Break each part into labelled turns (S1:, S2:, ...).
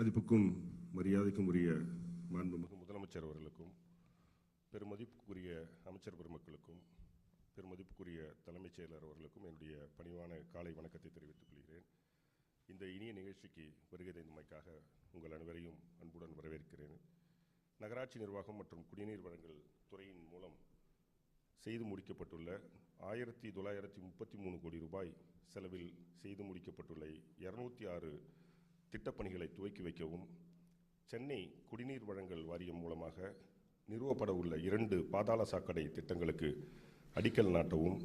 S1: மதிப்புக்கும் மரியாதைக்கும் உரிய மாண்புமிகு முதலமைச்சர் அவர்களுக்கும் பெருமதிப்புக்குரிய அமைச்சர் பெருமக்களுக்கும் பெருமதிப்புக்குரிய தலைமைச் செயலர் அவர்களுக்கும் என்னுடைய பணிவான காலை வணக்கத்தை தெரிவித்துக் கொள்கிறேன். இந்த இனிய நிகழ்ச்சிக்கு வருகை தந்தமைக்காக உங்கள் அனைவரையும் அன்புடன் வரவேற்கிறேன். நகராட்சி நிர்வாகம் மற்றும் குடிநீர் வழங்கல் துறையின் மூலம் செய்து முடிக்கப்பட்டுள்ள ஆயிரத்தி தொள்ளாயிரத்தி முப்பத்தி மூணு கோடி ரூபாய் செலவில் செய்து முடிக்கப்பட்டுள்ள இரநூத்தி ஆறு திட்டப்பணிகளை துவக்கி வைக்கவும் சென்னை குடிநீர் வழங்கல் வாரியம் மூலமாக நிறுவப்பட உள்ள இரண்டு பாதாள சாக்கடை திட்டங்களுக்கு அடிக்கல் நாட்டவும்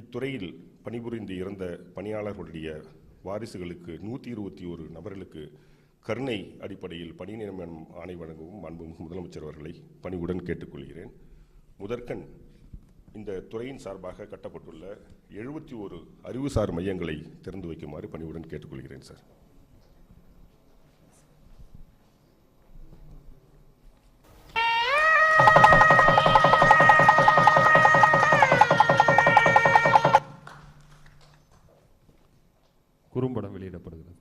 S1: இத்துறையில் பணிபுரிந்து இறந்த பணியாளர்களுடைய வாரிசுகளுக்கு நூற்றி இருபத்தி ஒரு நபர்களுக்கு கருணை அடிப்படையில் பணி நியமனம் ஆணை வழங்கவும் மாண்புமிகு முதலமைச்சர் அவர்களை பணிவுடன் கேட்டுக்கொள்கிறேன். முதற்கண் இந்த துறையின் சார்பாக கட்டப்பட்டுள்ள எழுபத்தி ஒரு அறிவுசார் மையங்களை திறந்து வைக்குமாறு பணிவுடன் கேட்டுக்கொள்கிறேன் சார்.
S2: குறும்படம் வெளியிடப்படுகிறது.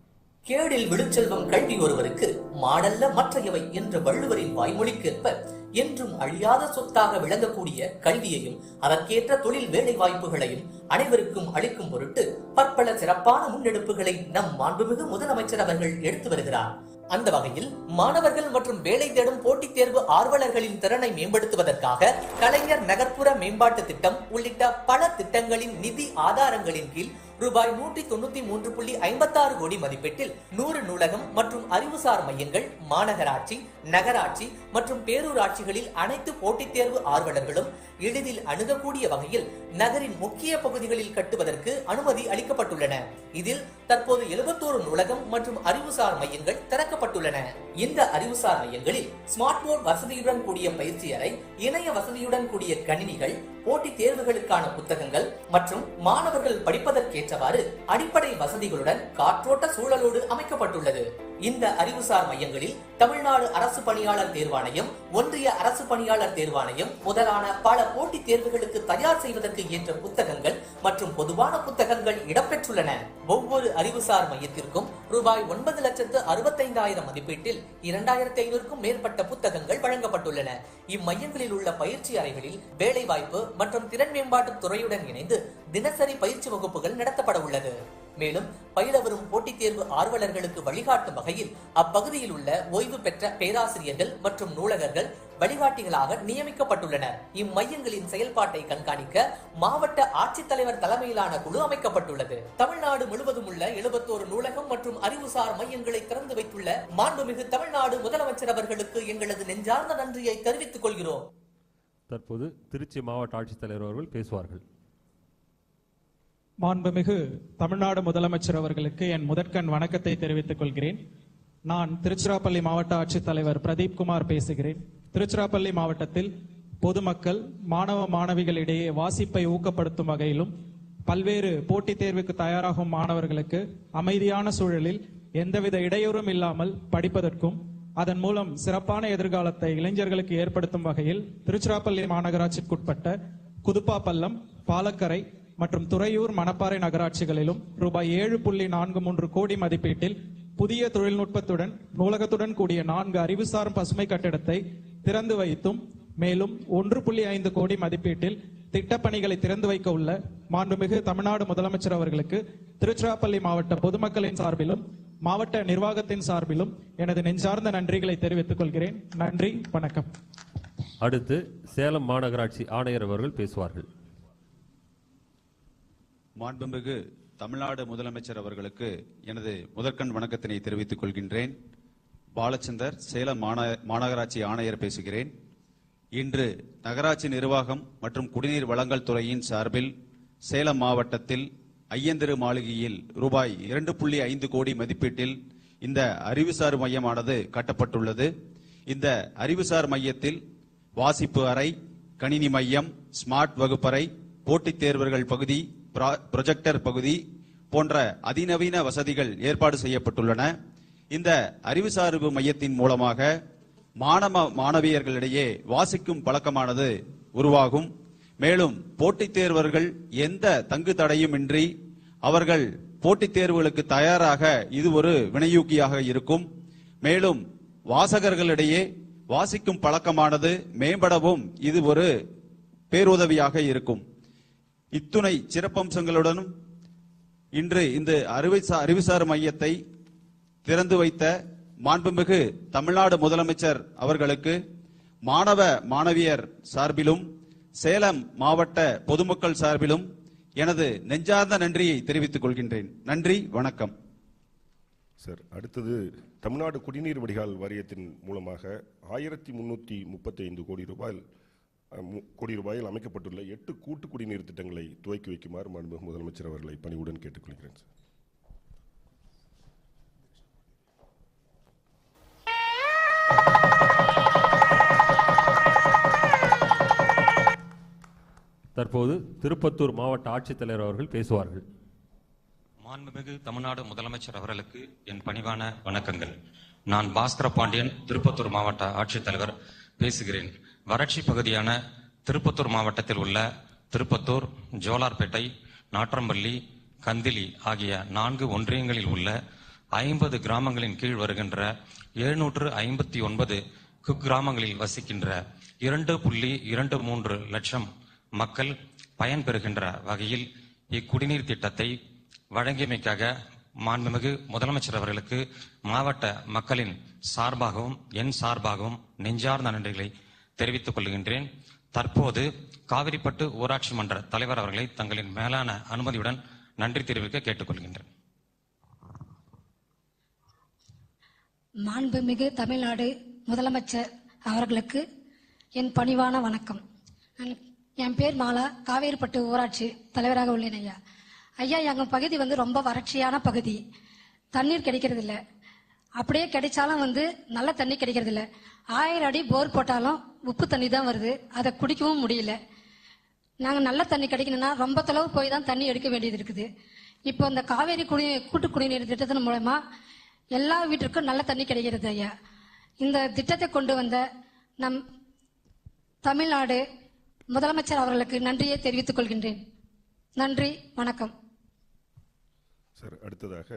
S3: கேடில் விழுச்செல்வம் கல்வி ஒருவருக்கு மாடல்ல மற்றையவை என்ற வள்ளுவரின் வாய்மொழிக்கேற்ப என்றும் அழியாத சொத்தாக விளங்கக்கூடிய கல்வியையும் அதற்கேற்ற தொழில் வேலை வாய்ப்புகளையும் அனைவருக்கும் அளிக்கும் பொருட்டு பற்பல சிறப்பான முன்னெடுப்புகளை நம் மாண்புமிகு முதலமைச்சர் அவர்கள் எடுத்து வருகிறார். அந்த வகையில் மாணவர்கள் மற்றும் வேலை தேடும் போட்டித் தேர்வு ஆர்வலர்களின் திறனை மேம்படுத்துவதற்காக கலைஞர் நகர்ப்புற மேம்பாட்டு திட்டம் உள்ளிட்ட பல திட்டங்களின் நிதி ஆதாரங்களின் கீழ் ரூபாய் நூற்றி தொண்ணூத்தி மூன்று புள்ளி ஐம்பத்தாறு கோடி மதிப்பீட்டில் நூறு நூலகம் மற்றும் அறிவுசார் மையங்கள் மாநகராட்சி நகராட்சி மற்றும் பேரூராட்சிகளில் அனைத்து போட்டித் தேர்வு ஆர்வலர்களும் எளிதில் அணுகக்கூடிய வகையில் நகரின் முக்கிய பகுதிகளில் கட்டுவதற்கு அனுமதி அளிக்கப்பட்டுள்ளன. இதில் தற்போது எழுபத்தோரு நூலகம் மற்றும் அறிவுசார் மையங்கள் திறக்கப்பட்டுள்ளன. இந்த அறிவுசார் மையங்களில் ஸ்மார்ட் போர்ட் வசதியுடன் கூடிய பயிற்சி அறை இணைய வசதியுடன் கூடிய கணினிகள் போட்டித் தேர்வுகளுக்கான புத்தகங்கள் மற்றும் மாணவர்கள் படிப்பதற்கேற்றவாறு அடிப்படை வசதிகளுடன் காற்றோட்ட சூழலோடு அமைக்கப்பட்டுள்ளது. இந்த அறிவுசார் மையங்களில் தமிழ்நாடு அரசு பணியாளர் தேர்வாணையம் ஒன்றிய அரசு பணியாளர் தேர்வாணையம் முதலான பல போட்டித் தேர்வுகளுக்கு தயார் செய்வதற்கு ஏற்ற புத்தகங்கள் மற்றும் பொதுவான புத்தகங்கள் இடம்பெற்றுள்ளன. ஒவ்வொரு அறிவுசார் மையத்திற்கும் ரூபாய் ஒன்பது லட்சத்து அறுபத்தைந்தாயிரம் மதிப்பீட்டில் இரண்டாயிரத்தி ஐநூறுக்கும் மேற்பட்ட புத்தகங்கள் வழங்கப்பட்டுள்ளன. இம்மையங்களில் உள்ள பயிற்சி அறைகளில் வேலைவாய்ப்பு மற்றும் திறன் மேம்பாட்டு துறையுடன் இணைந்து தினசரி பயிற்சி வகுப்புகள் நடத்தப்பட உள்ளது. மேலும் பயில வரும் போட்டித் தேர்வு ஆர்வலர்களுக்கு வழிகாட்டும் வகையில் அப்பகுதியில் உள்ள ஓய்வு பெற்ற பேராசிரியர்கள் மற்றும் நூலகர்கள் வழிகாட்டிகளாக நியமிக்கப்பட்டுள்ளனர். இம்மையங்களின் செயல்பாட்டை கண்காணிக்க மாவட்ட ஆட்சித்தலைவர் தலைமையிலான குழு அமைக்கப்பட்டுள்ளது. தமிழ்நாடு முழுவதும் உள்ள எழுபத்தோரு நூலகம் மற்றும் அறிவுசார் மையங்களை திறந்து வைத்துள்ள மாண்புமிகு தமிழ்நாடு முதலமைச்சர் அவர்களுக்கு எங்களது நெஞ்சார்ந்த நன்றியை தெரிவித்துக் கொள்கிறோம்.
S2: தற்போது திருச்சி மாவட்ட ஆட்சித்தலைவர் அவர்கள் பேசுவார்கள்.
S4: மாண்புமிகு தமிழ்நாடு முதலமைச்சர் அவர்களுக்கு என் முதற்கண் வணக்கத்தை தெரிவித்துக் கொள்கிறேன். நான் திருச்சிராப்பள்ளி மாவட்ட ஆட்சித்தலைவர் பிரதீப் குமார் பேசுகிறேன். திருச்சிராப்பள்ளி மாவட்டத்தில் பொதுமக்கள் மாணவ மாணவிகளிடையே வாசிப்பை ஊக்கப்படுத்தும் வகையிலும் பல்வேறு போட்டித் தேர்வுக்கு தயாராகும் மாணவர்களுக்கு அமைதியான சூழலில் எந்தவித இடையூறும் இல்லாமல் படிப்பதற்கும் அதன் மூலம் சிறப்பான எதிர்காலத்தை இளைஞர்களுக்கு ஏற்படுத்தும் வகையில் திருச்சிராப்பள்ளி மாநகராட்சிக்குட்பட்ட குதுப்பாப்பள்ளம் பாலக்கரை மற்றும் துறையூர் மணப்பாறை நகராட்சிகளிலும் ரூபாய் ஏழு புள்ளி நான்கு மூன்று கோடி மதிப்பீட்டில் புதிய தொழில்நுட்பத்துடன் நூலகத்துடன் கூடிய நான்கு அறிவுசார் பசுமை கட்டிடத்தை திறந்து வைத்தும் மேலும் ஒன்று புள்ளி ஐந்து கோடி மதிப்பீட்டில் திட்டப்பணிகளை திறந்து வைக்க உள்ள மாண்புமிகு தமிழ்நாடு முதலமைச்சர் அவர்களுக்கு திருச்சிராப்பள்ளி மாவட்ட பொதுமக்களின் சார்பிலும் மாவட்ட நிர்வாகத்தின் சார்பிலும் எனது நெஞ்சார்ந்த நன்றிகளை தெரிவித்துக் கொள்கிறேன். நன்றி வணக்கம்.
S2: அடுத்து சேலம் மாநகராட்சி ஆணையர் அவர்கள் பேசுவார்கள்.
S5: மாண்புமிகு தமிழ்நாடு முதலமைச்சர் அவர்களுக்கு எனது முதற்கண் வணக்கத்தினை தெரிவித்துக் கொள்கின்றேன். பாலச்சந்தர் சேலம் மாநகராட்சி ஆணையர் பேசுகிறேன். இன்று நகராட்சி நிர்வாகம் மற்றும் குடிநீர் வழங்கல் துறையின் சார்பில் சேலம் மாவட்டத்தில் ஐயந்திரு மாளிகையில் ரூபாய் இரண்டு புள்ளி ஐந்து கோடி மதிப்பீட்டில் இந்த அறிவுசார் மையமானது கட்டப்பட்டுள்ளது. இந்த அறிவுசார் மையத்தில் வாசிப்பு அறை கணினி மையம் ஸ்மார்ட் வகுப்பறை போட்டித் தேர்வர்கள் பகுதி ப்ரொஜெக்டர் பகுதி போன்ற அதிநவீன வசதிகள் ஏற்பாடு செய்யப்பட்டுள்ளன. இந்த அறிவுசார்பு மையத்தின் மூலமாக மாணவ மாணவியர்களிடையே வாசிக்கும் பழக்கமானது உருவாகும். மேலும் போட்டித் தேர்வர்கள் எந்த தங்கு தடையுமின்றி அவர்கள் போட்டித் தேர்வுகளுக்கு தயாராக இது ஒரு வினையூக்கியாக இருக்கும். மேலும் வாசகர்களிடையே வாசிக்கும் பழக்கமானது மேம்படவும் இது ஒரு பேருதவியாக இருக்கும். இத்துணை சிறப்பம்சங்களுடனும் இன்று இந்த அறிவுசார் அறிவுசார் மையத்தை திறந்து வைத்த மாண்புமிகு தமிழ்நாடு முதலமைச்சர் அவர்களுக்கு மாணவ மாணவியர் சார்பிலும் சேலம் மாவட்ட பொதுமக்கள் சார்பிலும் எனது நெஞ்சார்ந்த நன்றியை தெரிவித்துக் கொள்கின்றேன். நன்றி வணக்கம்.
S1: சார் அடுத்தது தமிழ்நாடு குடிநீர் வடிகால் வாரியத்தின் மூலமாக ஆயிரத்தி முன்னூற்றி முப்பத்தி ஐந்து கோடி ரூபாய் கோடி ரூபாயில் அமைக்கப்பட்டுள்ள எட்டு கூட்டு குடிநீர் திட்டங்களை துவக்கி வைக்குமாறு மாண்புமிகு முதலமைச்சர் அவர்களை பணிவுடன் கேட்டுக்கொள்கிறேன் சார்.
S2: தற்போது திருப்பத்தூர் மாவட்ட ஆட்சித்தலைவர் அவர்கள் பேசுவார்கள்.
S6: மாண்புமிகு தமிழ்நாடு முதலமைச்சர் அவர்களுக்கு என் பணிவான வணக்கங்கள். நான் பாஸ்கர பாண்டியன் திருப்பத்தூர் மாவட்ட ஆட்சித்தலைவர் பேசுகிறேன். வறட்சி பகுதியான திருப்பத்தூர் மாவட்டத்தில் உள்ள திருப்பத்தூர் ஜோலார்பேட்டை நாற்றம்பள்ளி கந்திலி ஆகிய நான்கு ஒன்றியங்களில் உள்ள ஐம்பது கிராமங்களின் கீழ் வருகின்ற எழுநூற்று ஐம்பத்தி ஒன்பது குக்கிராமங்களில் வசிக்கின்ற இரண்டு புள்ளி இரண்டு மூன்று லட்சம் மக்கள் பயன்பெறுகின்ற வகையில் இக்குடிநீர் திட்டத்தை வழங்கியமைக்காக மாண்புமிகு முதலமைச்சர் அவர்களுக்கு மாவட்ட மக்களின் சார்பாகவும் என் சார்பாகவும் நெஞ்சார்ந்த நன்றிகளை தெரிவித்துக் கொள்கின்றேன். தற்போது காவிரிப்பட்டு ஊராட்சி மன்ற தலைவர் அவர்களை தங்களின் மேலான அனுமதியுடன் நன்றி தெரிவிக்க கேட்டுக்கொள்கின்றேன்.
S7: மாண்புமிகு தமிழ்நாடு முதலமைச்சர் அவர்களுக்கு என் பணிவான வணக்கம். என் பேர் மாலா காவேரிப்பட்டு ஊராட்சி தலைவராக உள்ளேன் ஐயா. ஐயா எங்கள் பகுதி வந்து ரொம்ப வறட்சியான பகுதி. தண்ணீர் கிடைக்கிறதில்ல. அப்படியே கிடைச்சாலும் வந்து நல்ல தண்ணி கிடைக்கிறதில்ல. ஆயிரம் அடி போர் போட்டாலும் உப்பு தண்ணி தான் வருது. அதை குடிக்கவும் முடியல. நாங்கள் நல்ல தண்ணி கிடைக்கணும்னா ரொம்ப தொலைவு போய் தான் தண்ணி எடுக்க வேண்டியது இருக்குது. இப்போ இந்த காவேரி குடி கூட்டு குடிநீர் திட்டத்தின் மூலமா எல்லா வீட்டிற்கும் நல்ல தண்ணி கிடைக்கிறது ஐயா. இந்த திட்டத்தை கொண்டு வந்த நம் தமிழ்நாடு முதலமைச்சர் அவர்களுக்கு நன்றியை தெரிவித்துக் கொள்கின்றேன். நன்றி வணக்கம்.
S1: சார் அடுத்ததாக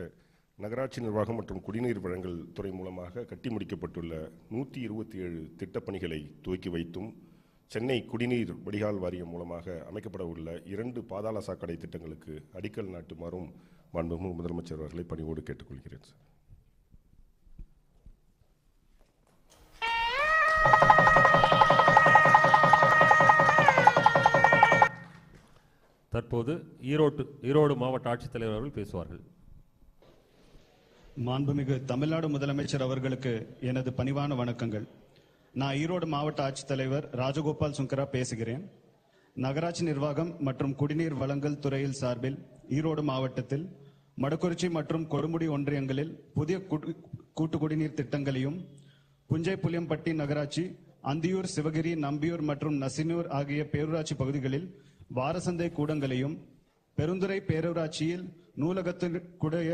S1: நகராட்சி நிர்வாகம் மற்றும் குடிநீர் வழங்கல் துறை மூலமாக கட்டி முடிக்கப்பட்டுள்ள நூற்றி இருபத்தி ஏழு திட்டப்பணிகளை துவக்கி வைத்தும் சென்னை குடிநீர் வடிகால் வாரியம் மூலமாக அமைக்கப்பட உள்ள இரண்டு பாதாள சாக்கடை திட்டங்களுக்கு அடிக்கல் நாட்டுமாறும் மாண்புமிகு முதலமைச்சர் அவர்களை பணிவோடு கேட்டுக்கொள்கிறேன் சார்.
S2: தற்போது ஈரோட்டு ஈரோடு மாவட்ட ஆட்சித்தலைவர் அவர்கள் பேசுவார்கள்.
S8: மாண்புமிகு தமிழ்நாடு முதலமைச்சர் அவர்களுக்கு எனது பணிவான வணக்கங்கள். நான் ஈரோடு மாவட்ட ஆட்சித்தலைவர் ராஜகோபால் சுங்கரா பேசுகிறேன். நகராட்சி நிர்வாகம் மற்றும் குடிநீர் வழங்கல் துறையில் சார்பில் ஈரோடு மாவட்டத்தில் மடக்குறிச்சி மற்றும் கொடுமுடி ஒன்றியங்களில் புதிய கூட்டு- கூட்டு குடிநீர் திட்டங்களையும் புஞ்சை புளியம்பட்டி நகராட்சி அந்தியூர் சிவகிரி நம்பியூர் மற்றும் நசினூர் ஆகிய பேரூராட்சி பகுதிகளில் வாரசந்தை கூடங்களையும் பெருந்துறை பேரூராட்சியில் நூலகத்திற்குடைய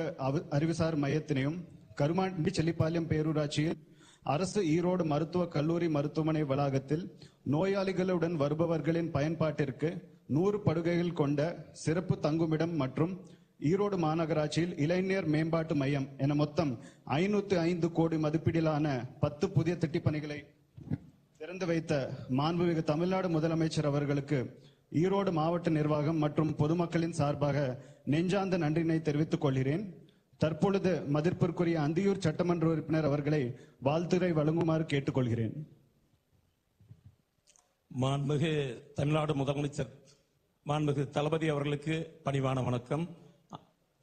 S8: அறிவுசார் மையத்தினையும் கருமாண்டி செல்லிப்பாளையம் பேரூராட்சியில் அரசு ஈரோடு மருத்துவக் கல்லூரி மருத்துவமனை வளாகத்தில் நோயாளிகளுடன் வருபவர்களின் பயன்பாட்டிற்கு நூறு படுகைகள் கொண்ட சிறப்பு தங்குமிடம் மற்றும் ஈரோடு மாநகராட்சியில் இளைஞர் மேம்பாட்டு மையம் என மொத்தம் ஐநூத்தி ஐந்து கோடி மதிப்பீடிலான பத்து புதிய திட்டப்பணிகளை திறந்து வைத்த மாண்புமிகு தமிழ்நாடு முதலமைச்சர் அவர்களுக்கு ஈரோடு மாவட்ட நிர்வாகம் மற்றும் பொதுமக்களின் சார்பாக நெஞ்சார்ந்த நன்றினை தெரிவித்துக் கொள்கிறேன். தற்பொழுது மதிப்பிற்குரிய அந்தியூர் சட்டமன்ற உறுப்பினர் அவர்களை வாழ்த்துரை வழங்குமாறு கேட்டுக்கொள்கிறேன்.
S9: மாண்புமிகு தமிழ்நாடு முதலமைச்சர் மாண்புமிகு தளபதி அவர்களுக்கு பணிவான வணக்கம்.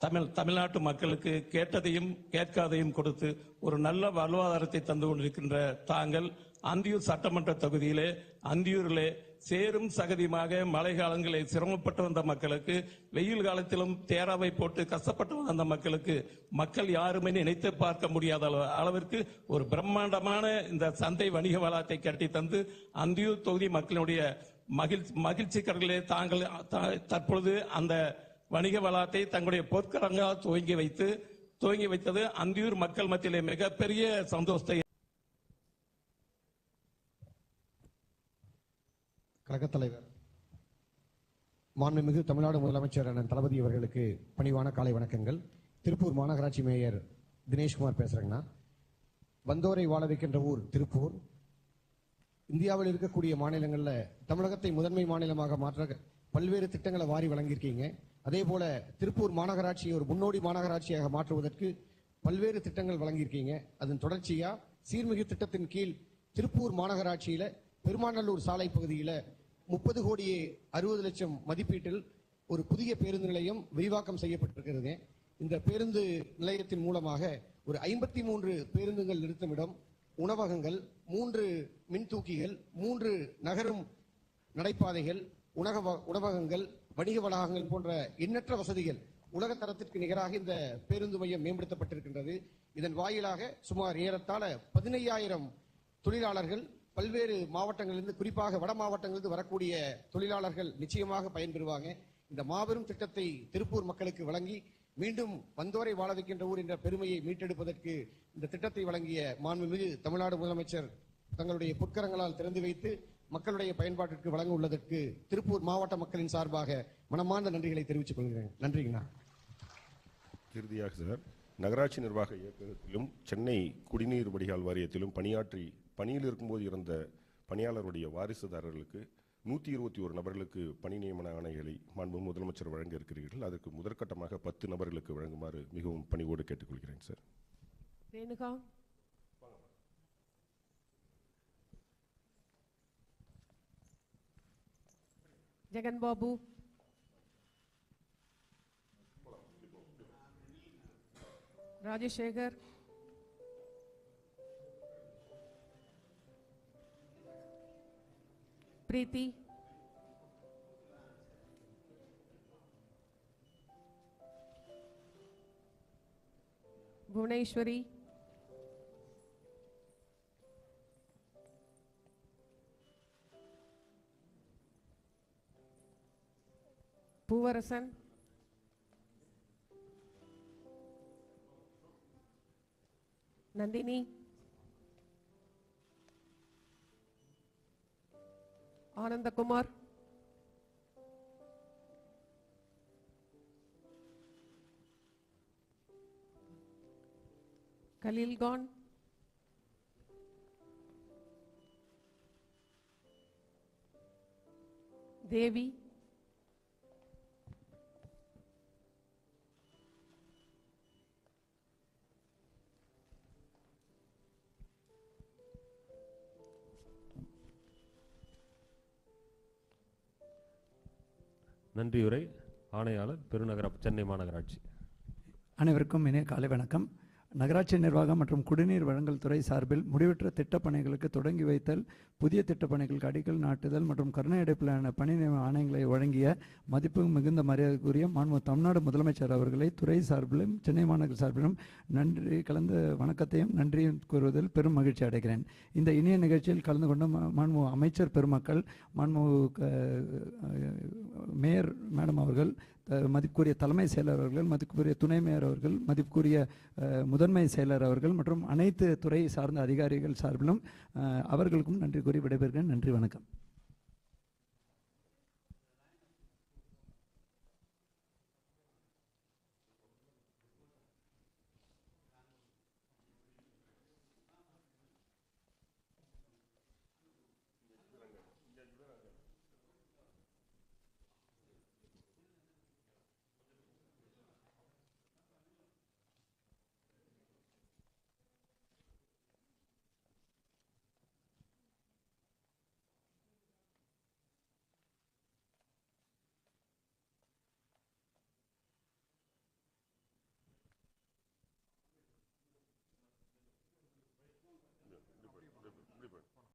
S9: தமிழ் தமிழ்நாட்டு மக்களுக்கு கேட்டதையும் கேட்காதையும் கொடுத்து ஒரு நல்ல வாழ்வாதாரத்தை தந்து கொண்டிருக்கின்ற தாங்கள் அந்தியூர் சட்டமன்ற தொகுதியிலே அந்தியூரிலே சேரும் சகதியுமாக மழை காலங்களில் சிரமப்பட்டு வந்த மக்களுக்கு வெயில் காலத்திலும் தேராவை போட்டு கஷ்டப்பட்டு வந்த மக்களுக்கு மக்கள் யாருமே நினைத்து பார்க்க முடியாத அளவு- அளவிற்கு ஒரு பிரம்மாண்டமான இந்த சந்தை வணிக வளாகத்தை கட்டி தந்து அந்தியூர் தொகுதி மக்களுடைய மகிழ்ச்சி மகிழ்ச்சி தாங்கள் தற்பொழுது அந்த வணிக வளாகத்தை தங்களுடைய பொற்கரங்களால் துவங்கி வைத்து துவங்கி வைத்தது அந்தியூர் மக்கள் மத்தியிலே மிகப்பெரிய சந்தோஷத்தை
S10: கழகத்தலைவர். மாண்புமிகு தமிழ்நாடு முதலமைச்சர் அண்ணன் தளபதி அவர்களுக்கு பணிவான காலை வணக்கங்கள். திருப்பூர் மாநகராட்சி மேயர் தினேஷ்குமார் பேசுகிறேங்கண்ணா வந்தோரை வாழ வைக்கின்ற ஊர் திருப்பூர். இந்தியாவில் இருக்கக்கூடிய மாநிலங்களில் தமிழகத்தை முதன்மை மாநிலமாக மாற்ற பல்வேறு திட்டங்களை வாரி வழங்கியிருக்கீங்க. அதே போல திருப்பூர் மாநகராட்சியை ஒரு முன்னோடி மாநகராட்சியாக மாற்றுவதற்கு பல்வேறு திட்டங்கள் வழங்கியிருக்கீங்க. அதன் தொடர்ச்சியாக சீர்மிகு திட்டத்தின் கீழ் திருப்பூர் மாநகராட்சியில் பெருமாநல்லூர் சாலை பகுதியில் முப்பது கோடியே அறுபது லட்சம் மதிப்பீட்டில் ஒரு புதிய பேருந்து நிலையம் விரிவாக்கம் செய்யப்பட்டிருக்கிறது. இந்த பேருந்து நிலையத்தின் மூலமாக ஒரு ஐம்பத்தி மூன்று பேருந்துகள் நிறுத்தமிடம். உணவகங்கள் மூன்று மின்தூக்கிகள் மூன்று நகரும் நடைபாதைகள் உணவ உணவகங்கள் வணிக வளாகங்கள் போன்ற எண்ணற்ற வசதிகள் உலக தரத்திற்கு நிகராக இந்த பேருந்து மையம் மேம்படுத்தப்பட்டிருக்கின்றது. இதன் வாயிலாக சுமார் ஏறத்தாழ பதினையாயிரம் தொழிலாளர்கள் பல்வேறு மாவட்டங்களிலிருந்து குறிப்பாக வட மாவட்டங்களிலிருந்து வரக்கூடிய தொழிலாளர்கள் நிச்சயமாக பயன்பெறுவாங்க இந்த மாபெரும் திட்டத்தை திருப்பூர் மக்களுக்கு வழங்கி மீண்டும் வந்தோரை வாழ வைக்கின்ற ஊர் என்ற பெருமையை மீட்டெடுப்பதற்கு இந்த திட்டத்தை வழங்கிய மாண்புமிகு தமிழ்நாடு முதலமைச்சர் தங்களுடைய பொற்கரங்களால் திறந்து வைத்து மக்களுடைய பயன்பாட்டிற்கு வழங்க உள்ளதற்கு திருப்பூர் மாவட்ட மக்களின் சார்பாக மனமார்ந்த நன்றிகளை தெரிவித்துக் கொள்கிறேன். நன்றிங்கண்ணா.
S1: இறுதியாக சார் நகராட்சி நிர்வாக இயக்ககத்திலும் சென்னை குடிநீர் வடிகால் வாரியத்திலும் பணியாற்றி பணியில் இருக்கும்போது இறந்த பணியாளருடைய வாரிசுதாரர்களுக்கு நூற்றி இருபத்தி ஒரு நபர்களுக்கு பணி நியமன ஆணைகளை மாண்பு முதலமைச்சர் வழங்க இருக்கிறீர்கள். அதற்கு முதற்கட்டமாக பத்து நபர்களுக்கு வழங்குமாறு மிகவும் பணிவோடு கேட்டுக்கொள்கிறேன் சார்.
S11: ரேணுகா. ஜெகன் பாபு ராஜசேகர். பிரீத்தி புவனேஸ்வரி பூவரசன் நந்தினி ஆனந்தகுமார். கலீல்கான். தேவி.
S2: நன்றியுரை. ஆணையாளர் பெருநகர சென்னை மாநகராட்சி.
S12: அனைவருக்கும் இணைய காலை வணக்கம். நகராட்சி நிர்வாகம் மற்றும் குடிநீர் வழங்கல் துறை சார்பில் முடிவற்ற திட்டப்பணிகளுக்கு தொடங்கி வைத்தல் புதிய திட்டப்பணிகளுக்கு அடிக்கல் நாட்டுதல் மற்றும் கருணை அடிப்பிலான பணி நியமன ஆணையங்களை வழங்கிய மதிப்பு மிகுந்த மரியாதைக்குரிய மாண்பு தமிழ்நாடு முதலமைச்சர் அவர்களை துறை சார்பிலும் சென்னை மாநகர சார்பிலும் நன்றி கலந்த வணக்கத்தையும் நன்றியும் கூறுவதில் பெரும் மகிழ்ச்சி அடைகிறேன். இந்த இணைய நிகழ்ச்சியில் கலந்து கொண்ட மாண்பு அமைச்சர் பெருமக்கள் மாண்பு மேயர் மேடம் அவர்கள் மதிப்புக்குரிய தலைமை செயலர் அவர்கள் மதிப்புக்குரிய துணை மேயர் அவர்கள் மதிப்புக்குரிய முதல் முதன்மை செயலர் அவர்கள் மற்றும் அனைத்து துறை சார்ந்த அதிகாரிகள் சார்பிலும் அவர்களுக்கும் நன்றி கூறி விடைபெறுகிறேன். நன்றி வணக்கம்.